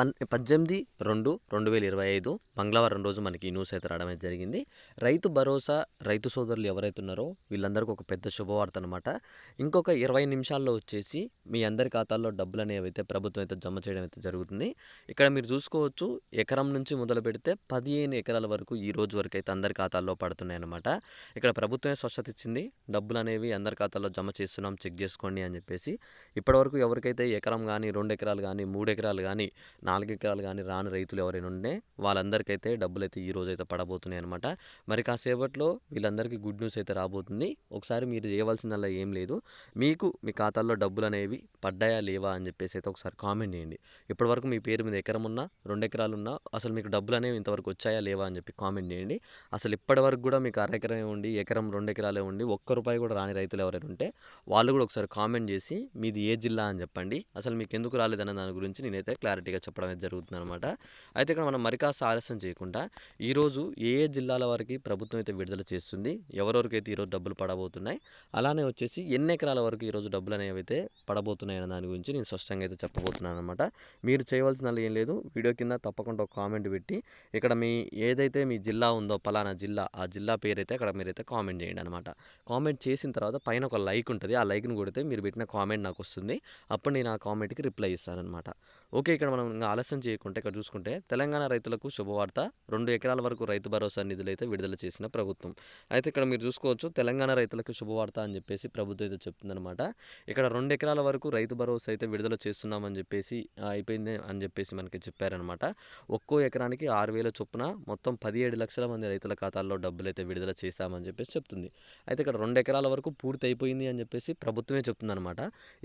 పన్ పద్దెనిమిది రెండు రెండు వేల ఇరవై ఐదు మంగళవారం రోజు మనకి ఈ న్యూస్ అయితే రావడం అయితే జరిగింది. రైతు భరోసా రైతు సోదరులు ఎవరైతే ఉన్నారో వీళ్ళందరికీ ఒక పెద్ద శుభవార్త అనమాట ఇంకొక ఇరవై నిమిషాల్లో వచ్చేసి మీ అందరి ఖాతాల్లో డబ్బులు అనేవి అయితే ప్రభుత్వం అయితే జమ చేయడం అయితే జరుగుతుంది. ఇక్కడ మీరు చూసుకోవచ్చు ఎకరం నుంచి మొదలు పెడితే పదిహేను ఎకరాల వరకు ఈ రోజు వరకు అయితే అందరి ఖాతాల్లో పడుతున్నాయి అనమాట ఇక్కడ ప్రభుత్వమే స్వచ్ఛత ఇచ్చింది డబ్బులు అనేవి అందరి ఖాతాల్లో జమ చేస్తున్నాం చెక్ చేసుకోండి అని చెప్పేసి. ఇప్పటివరకు ఎవరికైతే ఎకరం కానీ రెండు ఎకరాలు కానీ మూడు ఎకరాలు కానీ నాలుగు ఎకరాలు కానీ రాని రైతులు ఎవరైనా ఉంటే వాళ్ళందరికైతే డబ్బులు అయితే ఈ రోజు అయితే పడబోతున్నాయి అనమాట మరి కాసేపట్లో వీళ్ళందరికీ గుడ్ న్యూస్ అయితే రాబోతుంది. ఒకసారి మీరు చేయవలసిందల్లా ఏం లేదు. మీకు మీ ఖాతాల్లో డబ్బులు అనేవి పడ్డాయా లేవా అని చెప్పేసి అయితే ఒకసారి కామెంట్ చేయండి. ఇప్పటివరకు మీ పేరు మీద ఎకరం ఉన్నా రెండు ఎకరాలు ఉన్నా అసలు మీకు డబ్బులు అనేవి ఇంతవరకు వచ్చాయా లేవా అని చెప్పి కామెంట్ చేయండి. అసలు ఇప్పటివరకు కూడా మీకు అర ఎకరమే ఉండి ఎకరం రెండు ఎకరాలే ఉండి ఒక్క రూపాయి కూడా రాని రైతులు ఎవరైనా ఉంటే వాళ్ళు కూడా ఒకసారి కామెంట్ చేసి మీది ఏ జిల్లా అని చెప్పండి. అసలు మీకు ఎందుకు రాలేదన్న దాని గురించి నేనైతే క్లారిటీగా చెప్పండి అయితే జరుగుతుంది అనమాట అయితే ఇక్కడ మనం మరి కాస్త ఆలస్యం చేయకుండా ఈరోజు ఏ ఏ జిల్లాల వరకు ప్రభుత్వం అయితే విడుదల చేస్తుంది ఎవరెవరికైతే ఈరోజు డబ్బులు పడబోతున్నాయి అలానే వచ్చేసి ఎన్ని ఎకరాల వరకు ఈరోజు డబ్బులు అనేవి అయితే పడబోతున్నాయి అనే దాని గురించి నేను స్పష్టంగా అయితే చెప్పబోతున్నాను అనమాట మీరు చేయవలసిన ఏం లేదు వీడియో కింద తప్పకుండా ఒక కామెంట్ పెట్టి ఇక్కడ మీ ఏదైతే మీ జిల్లా ఉందో పలానా జిల్లా ఆ జిల్లా పేరైతే అక్కడ మీరైతే కామెంట్ చేయండి అనమాట కామెంట్ చేసిన తర్వాత పైన ఒక లైక్ ఉంటుంది ఆ లైక్ని కొడితే మీరు పెట్టిన కామెంట్ నాకు వస్తుంది అప్పుడు నేను ఆ కామెంట్కి రిప్లై ఇస్తాను అనమాట ఓకే ఇక్కడ మనం ఇంకా ఆలస్యం చేయకుంటే ఇక్కడ చూసుకుంటే తెలంగాణ రైతులకు శుభవార్త. రెండు ఎకరాల వరకు రైతు భరోసా నిధులు అయితే విడుదల చేసిన ప్రభుత్వం. అయితే ఇక్కడ మీరు చూసుకోవచ్చు తెలంగాణ రైతులకు శుభవార్త అని చెప్పేసి ప్రభుత్వం అయితే చెప్తుందనమాట ఇక్కడ రెండు ఎకరాల వరకు రైతు భరోసా అయితే విడుదల చేస్తున్నామని చెప్పేసి అయిపోయింది అని చెప్పేసి మనకి చెప్పారనమాట ఒక్కో ఎకరానికి ఆరు వేల చొప్పున మొత్తం పదిహేడు లక్షల మంది రైతుల ఖాతాల్లో డబ్బులు అయితే విడుదల చేశామని చెప్పేసి చెప్తుంది. అయితే ఇక్కడ రెండు ఎకరాల వరకు పూర్తి అయిపోయింది అని చెప్పేసి ప్రభుత్వమే చెప్తుందనమాట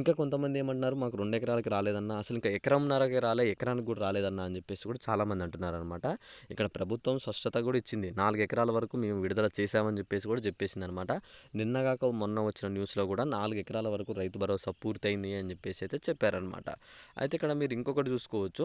ఇంకా కొంతమంది ఏమంటున్నారు మాకు రెండు ఎకరాలకి రాలేదన్న అసలు ఇంకా ఎకరంన్నరకి రాలే ఎకరానికి కూడా రాలేదన్న అని చెప్పేసి కూడా చాలామంది అంటున్నారు అనమాట ఇక్కడ ప్రభుత్వం స్వచ్ఛత కూడా ఇచ్చింది. నాలుగు ఎకరాల వరకు మేము విడుదల చేశామని చెప్పేసి కూడా చెప్పేసింది అనమాట నిన్నగాక మొన్న వచ్చిన న్యూస్లో కూడా నాలుగు ఎకరాల వరకు రైతు భరోసా పూర్తయింది అని చెప్పేసి అయితే చెప్పారనమాట. అయితే ఇక్కడ మీరు ఇంకొకటి చూసుకోవచ్చు.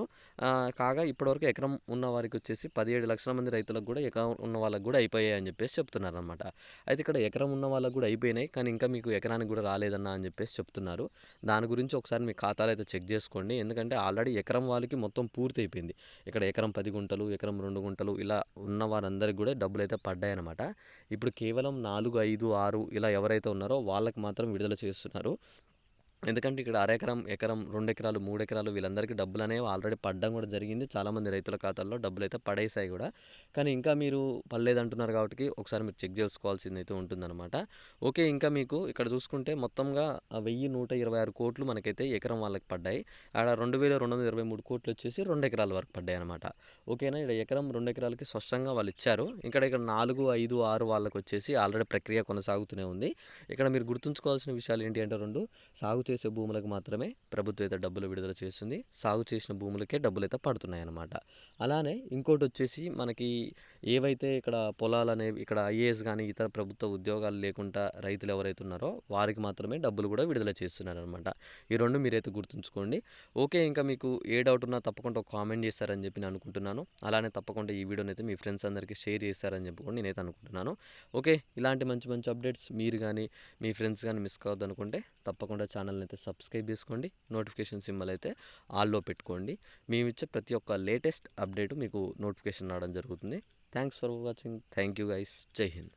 కాగా ఇప్పటివరకు ఎకరం ఉన్న వారికి వచ్చేసి పదిహేడు లక్షల మంది రైతులకు కూడా ఎకరం ఉన్న వాళ్ళకి కూడా అయిపోయాయి అని చెప్పేసి చెప్తున్నారు అనమాట అయితే ఇక్కడ ఎకరం ఉన్న వాళ్ళకు కూడా అయిపోయినాయి. కానీ ఇంకా మీకు ఎకరానికి కూడా రాలేదన్న అని చెప్పేసి చెప్తున్నారు. దాని గురించి ఒకసారి మీ ఖాతాలు అయితే చెక్ చేసుకోండి. ఎందుకంటే ఆల్రెడీ ఎకరం వాళ్ళకి మొత్తం పూర్తి అయిపోయింది ఇక్కడ ఎకరం పది గుంటలు ఎకరం రెండు గుంటలు ఇలా ఉన్న వారందరికీ కూడా డబ్బులు అయితే పడ్డాయన్నమాట. ఇప్పుడు కేవలం నాలుగు ఐదు ఆరు ఇలా ఎవరైతే ఉన్నారో వాళ్ళకి మాత్రం విడుదల చేస్తున్నారు. ఎందుకంటే ఇక్కడ అరెకరం ఎకరం రెండు ఎకరాలు మూడు ఎకరాలు వీళ్ళందరికీ డబ్బులు అనేవి ఆల్రెడీ పడ్డం కూడా జరిగింది. చాలామంది రైతుల ఖాతాల్లో డబ్బులు అయితే పడేసాయి కూడా. కానీ ఇంకా మీరు పడలేదంటున్నారు కాబట్టి ఒకసారి మీరు చెక్ చేసుకోవాల్సింది అయితే ఉంటుందన్నమాట. ఓకే ఇంకా మీకు ఇక్కడ చూసుకుంటే మొత్తంగా వెయ్యి నూట ఇరవై ఆరు కోట్లు మనకైతే ఎకరం వాళ్ళకి పడ్డాయి. ఆడ రెండు వేల రెండు వందల ఇరవై మూడు కోట్లు వచ్చేసి రెండు ఎకరాల వరకు పడ్డాయి అనమాట ఓకేనా? ఇక్కడ ఎకరం రెండు ఎకరాలకి స్పష్టంగా వాళ్ళు ఇచ్చారు. ఇక్కడ ఇక్కడ నాలుగు ఐదు ఆరు వాళ్ళకి వచ్చేసి ఆల్రెడీ ప్రక్రియ కొనసాగుతూనే ఉంది. ఇక్కడ మీరు గుర్తుంచుకోవాల్సిన విషయాలు ఏంటి అంటే రెండు సాగు చేసే భూములకు మాత్రమే ప్రభుత్వం అయితే డబ్బులు విడుదల చేస్తుంది. సాగు చేసిన భూములకే డబ్బులు అయితే పడుతున్నాయి అన్నమాట అలానే ఇంకోటి వచ్చేసి మనకి ఏవైతే ఇక్కడ పొలాలు అనేవి ఇక్కడ ఐఏఎస్ కానీ ఇతర ప్రభుత్వ ఉద్యోగాలు లేకుండా రైతులు ఎవరైతే ఉన్నారో వారికి మాత్రమే డబ్బులు కూడా విడుదల చేస్తున్నారు అనమాట ఈ రెండు మీరైతే గుర్తుంచుకోండి. ఓకే ఇంకా మీకు ఏ డౌట్ ఉన్నా తప్పకుండా ఒక కామెంట్ చేస్తారని చెప్పి నేను అనుకుంటున్నాను. అలానే తప్పకుండా ఈ వీడియోని అయితే మీ ఫ్రెండ్స్ అందరికీ షేర్ చేస్తారని చెప్పి కూడా నేనైతే అనుకుంటున్నాను. ఓకే ఇలాంటి మంచి మంచి అప్డేట్స్ మీరు కానీ మీ ఫ్రెండ్స్ కానీ మిస్ కావద్దు అనుకుంటే తప్పకుండా ఛానల్ని అయితే సబ్స్క్రైబ్ చేసుకోండి నోటిఫికేషన్ సింబల్ అయితే ఆల్లో పెట్టుకోండి. మేము ఇచ్చే ప్రతి ఒక్క లేటెస్ట్ అప్డేట్ మీకు నోటిఫికేషన్ రావడం జరుగుతుంది. Thanks for watching. Thank you guys. జై హింద్.